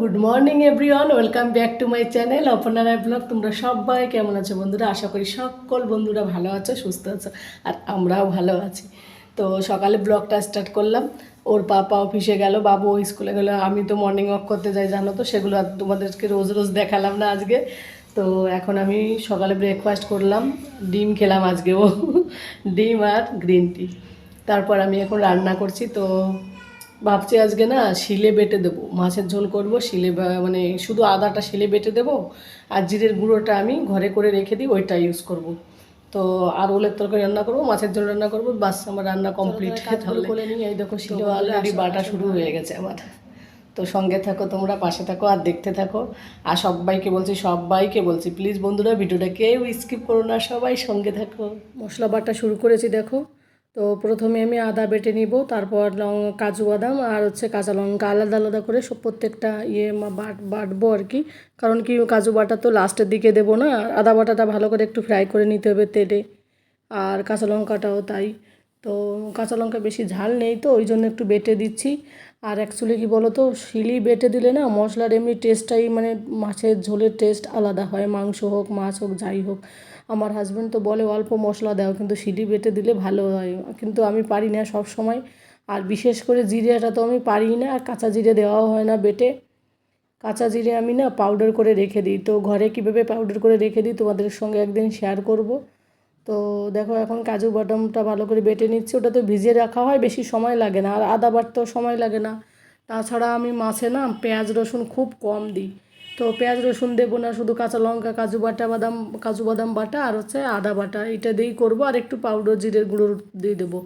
Good morning everyone, welcome back to my channel অপনারা vlog. তোমরা সবাই কেমন আছো বন্ধুরা? আশা করি সকল বন্ধুরা ভালো আছো, সুস্থ আছো, আর আমরাও ভালো আছি। তো সকালে ব্লগটা স্টার্ট করলাম। ওর পাপা অফিসে গেল, বাবু ওই স্কুলে গেলো। আমি তো মর্নিং ওয়াক করতে যাই, জানো তো? সেগুলো আর তোমাদেরকে রোজ রোজ দেখালাম না আজকে। তো এখন আমি সকালে ব্রেকফাস্ট করলাম, ডিম খেলাম আজকেও ডিম আর গ্রিন টি তারপর আমি এখন রান্না করছি, তো ভাবছি আজকে না শিলে বেটে দেবো। মাছের ঝোল করব শিলে মানে শুধু আদাটা শিলে বেটে দেবো আর জিরের গুঁড়োটা আমি ঘরে করে রেখে দিই ওইটা ইউজ করব। তো আর ওলের তরকারি রান্না করব মাছের ঝোল রান্না করব বাস আমার রান্না কমপ্লিট করে নিই। এই দেখো শিলে অলরেডি বাটা শুরু হয়ে গেছে আমার। তো সঙ্গে থাকো তোমরা পাশে থাকো আর দেখতে থাকো। আর সবাইকে বলছি সবাইকে বলছি প্লিজ বন্ধুরা ভিডিওটা কেউ স্কিপ করো না সবাই সঙ্গে থাকো। মশলা বাটা শুরু করেছি দেখো। তো প্রথমে আমি আদা বেটে নিব, তারপর লং কাজু বাদাম আর হচ্ছে কাঁচা লঙ্কা আলাদা আলাদা করে সব প্রত্যেকটা ইয়ে বাট বাটবো আর কি। কারণ কি কাজু বাটা তো লাস্টের দিকে দেবো না আদা বাটাটা ভালো করে একটু ফ্রাই করে নিতে হবে তেলে। আর কাঁচা লঙ্কাটাও তাই। তো কাঁচা লঙ্কা বেশি ঝাল নেই তো, ওই জন্য একটু বেটে দিচ্ছি। আর অ্যাকচুয়ালি কি বলো তো শিলি বেটে দিলে না মশলার এমনি টেস্টটাই মানে মাছের ঝোলের টেস্ট আলাদা হয়, মাংস হোক, মাছ হোক, যাই হোক। আমার হাজব্যান্ড তো বলে, অল্প মশলা দাও, কিন্তু শিলি বেটে দিলে ভালো হয়। কিন্তু আমি পারি না সব সময় আর বিশেষ করে জিরেটা তো আমি পারি না, আর কাঁচা জিরে দেওয়াও হয় না বেটে। কাঁচা জিরে আমি না পাউডার করে রেখে দিই। তো ঘরে কীভাবে পাউডার করে রেখে দিই তোমাদের সঙ্গে একদিন শেয়ার করব। তো দেখো, এখন কাজু বাদামটা ভালো করে বেটে নিচ্ছি। ওটা তো ভিজিয়ে রাখা হয়, বেশি সময় লাগে না। আর আদা বাটতেও সময় লাগে না। তাছাড়া আমি মাছে না পেঁয়াজ, রসুন খুব কম দিই। তো পেঁয়াজ, রসুন দেবো না, শুধু কাঁচা লঙ্কা, কাজু বাটা, বাদাম, কাজু বাদাম বাটা আর হচ্ছে আদা বাটা। এটা দিয়েই করব আর একটু পাউডার জিরের গুঁড়ো দিয়ে দেবো।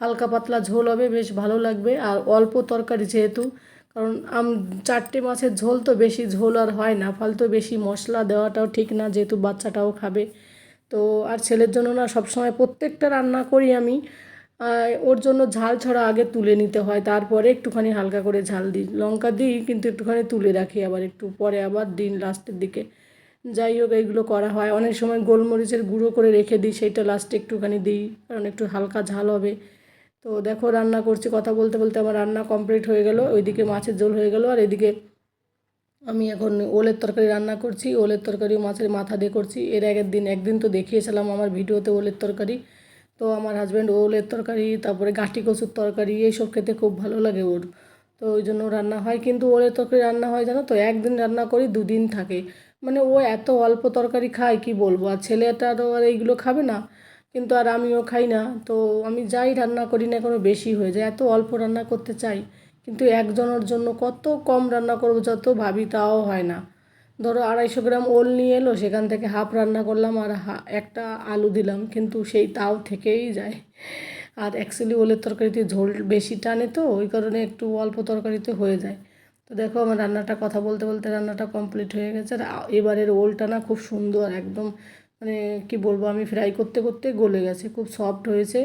হালকা পাতলা ঝোল হবে, বেশ ভালো লাগবে। আর অল্প তরকারি যেহেতু, কারণ আম, চারটে মাছের ঝোল তো বেশি ঝোল আর হয় না। ফালতু বেশি মশলা দেওয়াটাও ঠিক না, যেহেতু বাচ্চাটাও খাবে। তো আর ছেলের জন্য না সবসময় প্রত্যেকটা রান্না করি আমি। ওর জন্য ঝাল ছড়া আগে তুলে নিতে হয়, তারপরে একটুখানি হালকা করে ঝাল দিই। লঙ্কা দিই, কিন্তু একটুখানি তুলে রাখি আবার একটু, পরে আবার দিন লাস্টের দিকে। যাই হোক, এইগুলো করা হয়। অনেক সময় গোলমরিচের গুঁড়ো করে রেখে দিই, সেইটা লাস্টে একটুখানি দিই, কারণ একটু হালকা ঝাল হবে। তো দেখো, রান্না করছি, কথা বলতে বলতে আমার রান্না কমপ্লিট হয়ে গেল। ওইদিকে মাছের ঝোল হয়ে গেল, আর এদিকে আমি এখন ওলের তরকারি রান্না করছি। ওলের তরকারি মাছের মাথা দিয়ে করছি। এর আগের দিন, একদিন তো দেখিয়েছিলাম আমার ভিডিওতে ওলের তরকারি। তো আমার হাজব্যান্ড ওলের তরকারি, তারপরে গাঁটি কচুর তরকারি, এইসব খেতে খুব ভালো লাগে ওর। তো ওই জন্য রান্না হয়, কিন্তু ওলের তরকারি রান্না হয় জানো তো, একদিন রান্না করি, দুদিন থাকে। মানে ও এত অল্প তরকারি খায়, কি বলব? আর ছেলেটা তো আর এইগুলো খাবে না, কিন্তু আর আমিও খাই না। তো আমি যাই রান্না করি না কোনো, বেশি হয়ে যায়। এত অল্প রান্না করতে চাই, কিন্তু একজনের জন্য কত কম রান্না করব যত ভাবি তাও হয় না। ধরো আড়াইশো গ্রাম ওল নিয়ে এলো, সেখান থেকে হাফ রান্না করলাম আর একটা আলু দিলাম, কিন্তু সেই তাও থেকেই যায়। আর অ্যাকচুয়ালি ওলের তরকারিতে ঝোল বেশি টানে তো, ওই কারণে একটু অল্প তরকারিতে হয়ে যায়। তো দেখো আমার রান্নাটা, কথা বলতে বলতে রান্নাটা কমপ্লিট হয়ে গেছে। আর এবারের ওলটা না খুব সুন্দর, একদম মানে কি বলব, আমি ফ্রাই করতে করতে গলে গেছে, খুব সফট হয়েছে।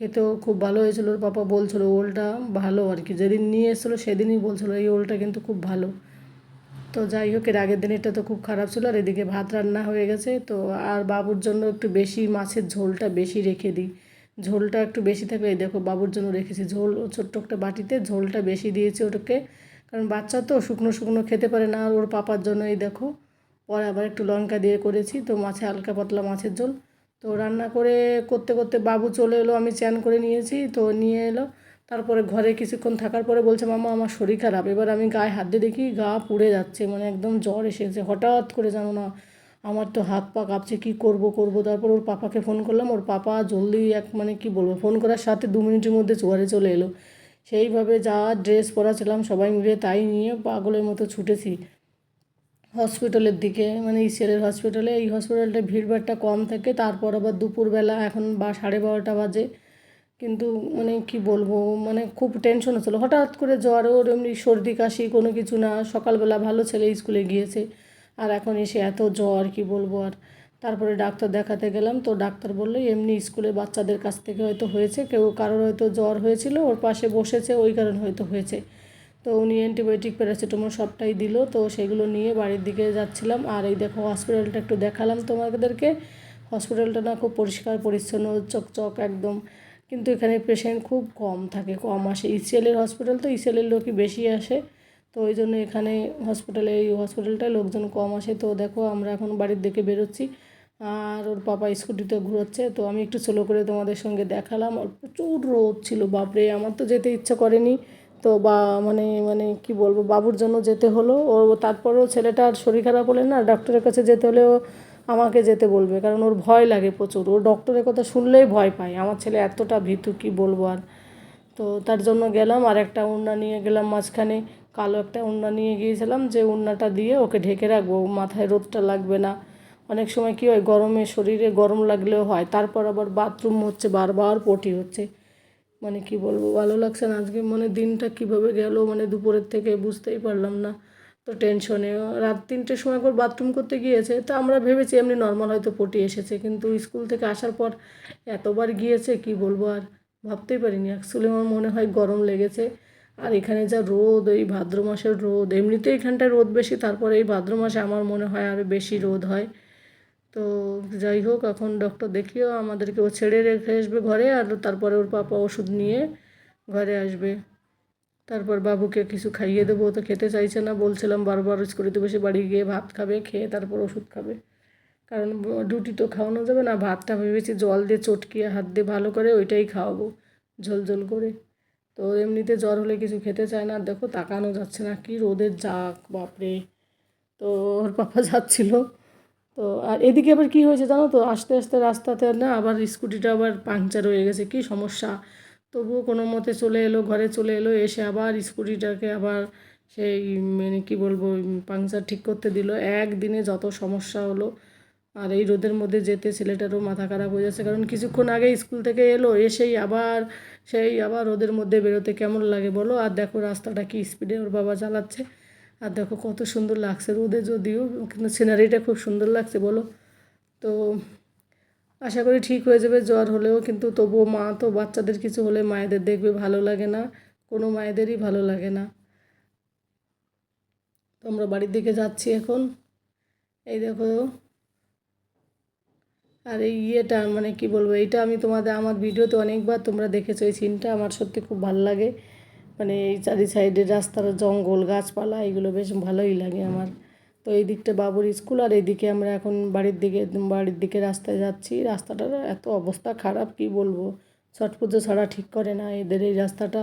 খেতেও খুব ভালো হয়েছিল, ওর পাপা বলছিল ওলটা ভালো আর কি, যেদিন নিয়ে এসেছিল সেদিনই বলছিল এই ওলটা কিন্তু খুব ভালো। তো যাই হোক, এর আগের দিন এটা তো খুব খারাপ ছিল আর এদিকে ভাত রান্না হয়ে গেছে। তো আর বাবুর জন্য একটু বেশি মাছের ঝোলটা বেশি রেখে দিই। ঝোলটা একটু বেশি থাকলে দেখো বাবুর জন্য রেখেছি ঝোল ছোট্ট একটা বাটিতে ঝোলটা বেশি দিয়েছি ওটাকে। কারণ বাচ্চা তো শুকনো শুকনো খেতে পারে না আর ওর পাপার জন্য, এই দেখো। পরে আবার একটু লঙ্কা দিয়ে করেছি, তো মাছে হালকা পাতলা মাছের ঝোল। তো রান্না করে করতে করতে বাবু চলে এলো, আমি চ্যান করে নিয়েছি, তো নিয়ে এলো। তারপরে ঘরে কিছুক্ষণ থাকার পরে বলছে, মামা, আমার শরীর খারাপ। এবার আমি গায়ে হাত দিয়ে দেখি গা পুড়ে যাচ্ছে মানে একদম জ্বর এসেছে হঠাৎ করে জানো না, আমার তো হাত পা কাঁপছে, কী করব করব? তারপর ওর পাপাকে ফোন করলাম, ওর পাপা জলদি এক মানে কি বলব, ফোন করার সাথে দু মিনিটের মধ্যে চুয়ারে চলে এলো। সেইভাবে যা ড্রেস পরা ছিলাম, সবাই মিলে তাই নিয়ে পাগলের মতো ছুটেছি। হসপিটালের দিকে মানে ইসিএলের হসপিটালে। এই হসপিটালটা ভিড়ভাড়টা কম থাকে, তারপর আবার দুপুরবেলা এখন বা সাড়ে বারোটা বাজে। কিন্তু মানে কি বলব মানে খুব টেনশন হচ্ছিল হঠাৎ করে জ্বর, ওর এমনি সর্দি, কাশি কোনো কিছু না। সকালবেলা ভালো ছেলে স্কুলে গিয়েছে। আর এখন এসে এত জ্বর, কি বলব আর। তারপরে ডাক্তার দেখাতে গেলাম তো ডাক্তার বলল, এমনি স্কুলে বাচ্চাদের কাছ থেকে হয়তো হয়েছে। কেউ কারোর হয়তো জ্বর হয়েছিল, ওর পাশে বসেছে, ওই কারণে হয়তো হয়েছে। তো উনি অ্যান্টিবায়োটিক প্যারাসিটামল সবটাই দিল। তো সেগুলো নিয়ে বাড়ির দিকে যাচ্ছিলাম। আর এই দেখো হসপিটালটা একটু দেখালাম তোমাদেরকে। হসপিটালটা না খুব পরিষ্কার, পরিচ্ছন্ন, চকচক একদম। কিন্তু এখানে পেশেন্ট খুব কম থাকে, কম আসে। ইসিএলের হসপিটাল তো ইসিএলের লোকই বেশি আসে। তো তো ওই জন্য এখানে হসপিটালে এই হসপিটালটায় লোকজন কম আসে। তো দেখো, আমরা এখন বাড়ির দিকে বেরোচ্ছি। আর ওর পাপা স্কুটিতে ঘুরোচ্ছে। তো আমি একটু স্লো করে তোমাদের সঙ্গে দেখালাম। আর প্রচুর রোদ ছিল, বাপরে! আমার তো যেতে ইচ্ছা করেনি। তো বা মানে মানে কি বলব? বাবুর জন্য যেতে হলো। ও, তারপরেও ছেলেটার শরীর খারাপ হলে না, ডাক্তারের কাছে যেতে হলেও আমাকে যেতে বলবে, কারণ ওর ভয় লাগে প্রচুর। ও ডক্টরের কথা শুনলেই ভয় পায়, আমার ছেলে এতটা ভীতু, কি বলব আর। তো তার জন্য গেলাম, আর একটা উন্না নিয়ে গেলাম মাঝখানে, কালো একটা উন্না নিয়ে গিয়েছিলাম, যে উন্নাটা দিয়ে ওকে ঢেকে রাখব মাথায় রোদটা লাগবে না। অনেক সময় কী হয়, গরমে শরীরে গরম লাগলেও হয়, তারপর আবার বাথরুম হচ্ছে, বারবার পটি হচ্ছে। মানে কি বলব, ভালো লাগছে না, আজকে মানে দিনটা কীভাবে গেল মানে দুপুরের থেকে বুঝতেই পারলাম না। তো টেনশনে রাত তিনটের সময় করে বাথরুম করতে গিয়েছে। তো আমরা ভেবেছি এমনি নর্মাল হয়তো পটি এসেছে, কিন্তু স্কুল থেকে আসার পর এতবার গিয়েছে, কি বলব আর? ভাবতেই পারিনি। অ্যাকচুয়ালি আমার মনে হয় গরম লেগেছে। আর এখানে যা রোদ, এই ভাদ্র মাসের রোদ, এমনিতেই এখানটায় রোদ বেশি, তারপরে এই ভাদ্র মাসে আমার মনে হয় আরও বেশি রোদ হয়। তো যাই হোক, এখন ডক্টর দেখিয়েও আমাদেরকে ও ছেড়ে রেখে আসবে ঘরে, আর তারপরে ওর পাপা ওষুধ নিয়ে ঘরে আসবে। তারপর বাবুকে কিছু খাইয়ে দেবো তো খেতে চাইছে না। বলছিলাম, বারবার স্কুটিতে বসে বাড়ি গিয়ে ভাত খাবে, খেয়ে তারপর ওষুধ খাবে। কারণ রুটি তো খাওয়ানো যাবে না, ভাতটা ভেবেছি জল দিয়ে চটকিয়ে হাত দিয়ে ভালো করে ওইটাই খাওয়াবো, ঝোল ঝোল করে। তো এমনিতে জ্বর হলে কিছু খেতে চায় না। দেখো, তাকানো যাচ্ছে না, কি রোদের জাক বাপরে। তো ওর পাপা যাচ্ছিল। তো, আর এদিকে আবার কি হয়েছে জানো তো? আস্তে আস্তে রাস্তাতে না আবার স্কুটিটা আবার পাংচার হয়ে গেছে, কি সমস্যা? তবুও কোনো মতে চলে এলো, ঘরে চলে এলো, এসে আবার স্কুটিটাকে আবার সেই মানে কি বলব পাংচার ঠিক করতে দিল। একদিনে যত সমস্যা হলো, আর এই রোদের মধ্যে যেতে ছেলেটারও মাথা খারাপ হয়ে যাচ্ছে। কারণ কিছুক্ষণ আগে স্কুল থেকে এলো, এসেই আবার সেই, আবার রোদের মধ্যে বেরোতে কেমন লাগে বলো? আর দেখো রাস্তাটা কি স্পিডে ওর বাবা চালাচ্ছে। আর দেখো কত সুন্দর লাগছে রোদে যদিও, কিন্তু সিনারিটা খুব সুন্দর লাগছে বলো। তো আশা করি ঠিক হয়ে যাবে, জ্বর হলেও কিন্তু তবুও মা তো বাচ্চাদের কিছু হলে মায়েদের দেখবে ভালো লাগে না, কোনো মায়েদেরই ভালো লাগে না। তো আমরা বাড়ির দিকে যাচ্ছি এখন। এই দেখো। আর এই ইয়েটা মানে কি বলব, এইটা আমি তোমাদের, আমার ভিডিওতে অনেকবার তোমরা দেখেছ, এই সিনটা আমার সত্যি খুব ভালো লাগে। মানে এই চারি সাইডের রাস্তার জঙ্গল, গাছপালা, এগুলো বেশ ভালোই লাগে আমার। তো এই দিকটা বাবুর স্কুল আর এইদিকে আমরা এখন বাড়ির দিকে বাড়ির দিকে রাস্তায় যাচ্ছি। রাস্তাটার এত অবস্থা খারাপ, কি বলব? ছট পুজো ছাড়া ঠিক করে না এদের এই রাস্তাটা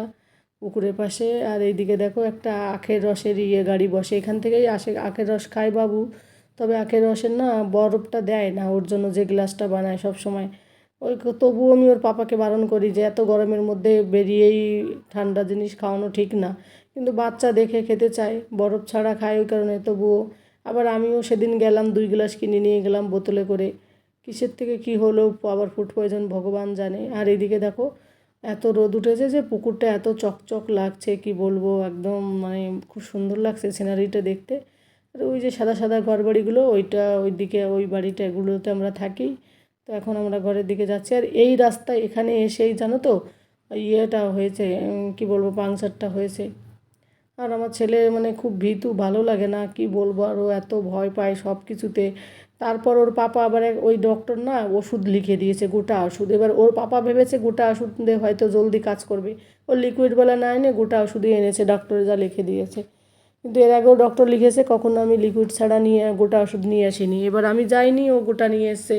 পুকুরের পাশে। আর এইদিকে দেখো একটা আখের রসের ইয়ে গাড়ি বসে, এখান থেকেই আসে আখের রস খায় বাবু। তবে আখের রসের না বরফটা দেয় না, ওর জন্য যে গ্লাসটা বানায় সব সময়। ওই তবুও আমি ওর পাপাকে বারণ করি যে এত গরমের মধ্যে বেরিয়েই ঠান্ডা জিনিস খাওয়ানো ঠিক না। কিন্তু বাচ্চা দেখে খেতে চায়, বরফ ছাড়া খায় ওই কারণে। তবুও আবার আমিও সেদিন গেলাম, দুই গ্লাস কিনে নিয়ে গেলাম বোতলে করে। কিসের থেকে কি হলো? আবার ফুড পয়জন ভগবান জানে। আর এদিকে দেখো, এত রোদ উঠেছে যে পুকুরটা এত চকচক লাগছে, কি বলব? একদম মানে খুব সুন্দর লাগছে সিনারিটা দেখতে। আর ওই যে সাদা সাদা ঘর বাড়িগুলো ওইটা ওই দিকে ওই বাড়িটা, এগুলোতে আমরা থাকি। তো এখন আমরা ঘরের দিকে যাচ্ছি। আর এই রাস্তায় এখানে এসেই জানো তো, ইয়েটা হয়েছে কি বলব, পাংচারটা হয়েছে। আর আমার ছেলে মানে খুব ভীতু, ভালো লাগে না, কি বলব আর ও এত ভয় পায় সব কিছুতে। তারপর ওর পাপা আবার ওই ডক্টর না ওষুধ লিখে দিয়েছে গোটা ওষুধ। এবার ওর পাপা ভেবেছে গোটা ওষুধ দিয়ে হয়তো জলদি কাজ করবে। ও লিকুইডবেলা না এনে গোটা ওষুধই এনেছে ডক্টর যা লিখে দিয়েছে। কিন্তু এর আগেও ডক্টর লিখেছে, কখনো আমি লিকুইড ছাড়া নিয়ে, গোটা ওষুধ নিয়ে আসিনি। এবার আমি যাইনি, ও গোটা নিয়ে এসছে।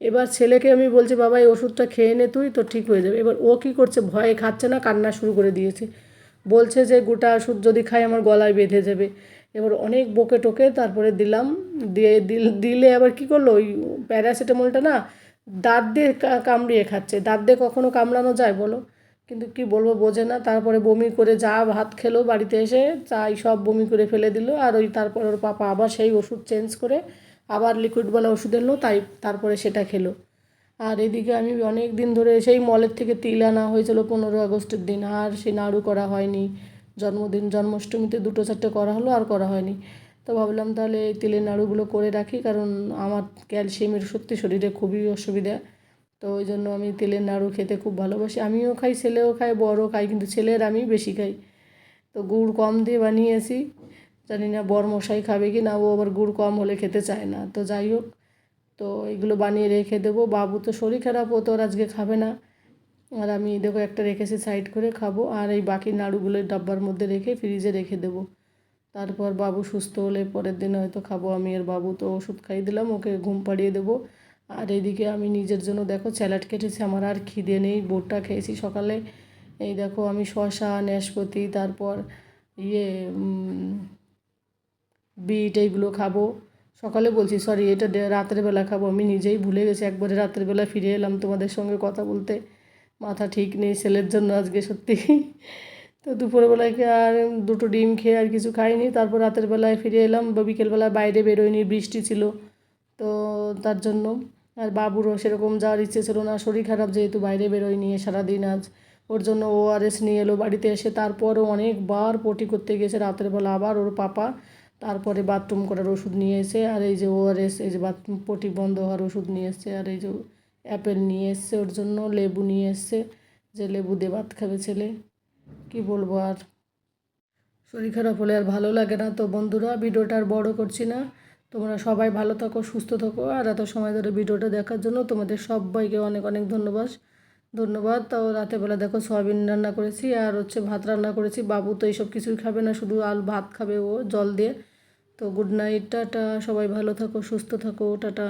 এবার ছেলেকে আমি বলছি, বাবা, এই ওষুধটা খেয়ে নে তুই, তো ঠিক হয়ে যাবে। এবার ও কী করছে, ভয়ে খাচ্ছে না, কান্না শুরু করে দিয়েছে। বলছে যে গোটা ওষুধ যদি খাই আমার গলায় বেঁধে যাবে। এবার অনেক বকে টোকে তারপরে দিলাম, দিয়ে দিলে আবার কী করল? ওই প্যারাসিটামলটা না দাঁত দিয়ে কামড়িয়ে খাচ্ছে। দাঁত দিয়ে কখনো কামড়ানো যায় বলো? কিন্তু কি বলব বোঝে না। তারপরে বমি করে যা ভাত খেলো বাড়িতে এসে চাই সব বমি করে ফেলে দিল। আর ওই তারপর ওর পাপা আবার সেই ওষুধ চেঞ্জ করে আবার লিকুইডওয়ালা ওষুধ এলো, তাই তারপরে সেটা খেলো। আর এদিকে আমি অনেক দিন ধরে সেই মলের থেকে তিল আনা হয়েছিল পনেরো আগস্টের দিন, আর সেই নাড়ু করা হয়নি। জন্মদিন, জন্মাষ্টমীতে দুটো চারটে করা হলো, আর করা হয়নি। তো ভাবলাম তাহলে এই তিলের নাড়ুগুলো করে রাখি, কারণ আমার ক্যালসিয়ামের সত্যি শরীরে খুবই অসুবিধা। তো ওই জন্য আমি তেলের নাড়ু খেতে খুব ভালোবাসি। আমিও খাই, ছেলেও খাই বড়ও খাই কিন্তু ছেলের আমি বেশি খাই। তো গুড় কম দিয়ে বানিয়েছি। জানি না বর মশাই খাবে কি না, ও আবার গুড় কম হলে খেতে চায় না। তো যাই হোক তো এগুলো বানিয়ে রেখে দেবো। বাবু তো শরীর খারাপ, ও তো আজকে খাবে না। আর আমি দেখো একটা রেখেছি সাইড করে খাব। আর এই বাকি নাড়ুগুলো ডাব্বার মধ্যে রেখে ফ্রিজে রেখে দেবো। তারপর বাবু সুস্থ হলে পরের দিন হয়তো খাব আমি আর বাবু তো ওষুধ খাইয়ে দিলাম, ওকে ঘুম পাড়িয়ে দেবো। আর এইদিকে আমি নিজের জন্য দেখো স্যালাড কেটেছি, আমার আর খিদে নেই বোটটা খেয়েছি সকালে। এই দেখো আমি শশা নাশপাতি তারপর ইয়ে বিট এইগুলো খাব। সকালে বলছি সরি এটা রাতের বেলা খাব। আমি নিজেই ভুলে গেছি, একবারে রাতের বেলা ফিরে এলাম তোমাদের সঙ্গে কথা বলতে। মাথা ঠিক নেই, ছেলের জন্য আজকে সত্যি। তো দুপুরবেলায় আর দুটো ডিম খেয়ে আর কিছু খাইনি। তারপর রাতের বেলায় ফিরে এলাম, বা বিকেলবেলায় বাইরে বেরোয়নি, বৃষ্টি ছিল। তো তার জন্য আর বাবুরও সেরকম যাওয়ার ইচ্ছে ছিল না। শরীর খারাপ যেহেতু বাইরে বেরোয়নি সারাদিন আজ। ওর জন্য ও আর এস নিয়ে এলো বাড়িতে এসে। তারপরও অনেকবার পটি করতে গেছে রাতের বেলা। আবার ওর পাপা তারপরে বাথরুম করার ওষুধ নিয়ে এসে, আর এই যে ও আর এস এই যে বাথরুম পটি বন্ধ হওয়ার ওষুধ নিয়ে এসছে আর এই যে অ্যাপেল নিয়ে এসছে ওর জন্য, লেবু নিয়ে এসছে, যে লেবু দিয়ে ভাত খাবে ছেলে। কি বলব আর? শরীর খারাপ হলে আর ভালো লাগে না তো বন্ধুরা, ভিডিওটা আর বড় করছি না। তোমরা সবাই ভালো থাকো, সুস্থ থাকো, আর এত সময় ধরে ভিডিওটা দেখার জন্য তোমাদের সবাইকে অনেক অনেক ধন্যবাদ। ধন্যবাদ। তাও রাতের বেলা দেখো সয়াবিন রান্না করেছি, আর হচ্ছে ভাত রান্না করেছি। বাবু তো এইসব কিছুই খাবে না, শুধু আলু ভাত খাবে ও জল দিয়ে। তো গুড নাইট টাটা সবাই ভালো থাকো সুস্থ থাকো টাটা।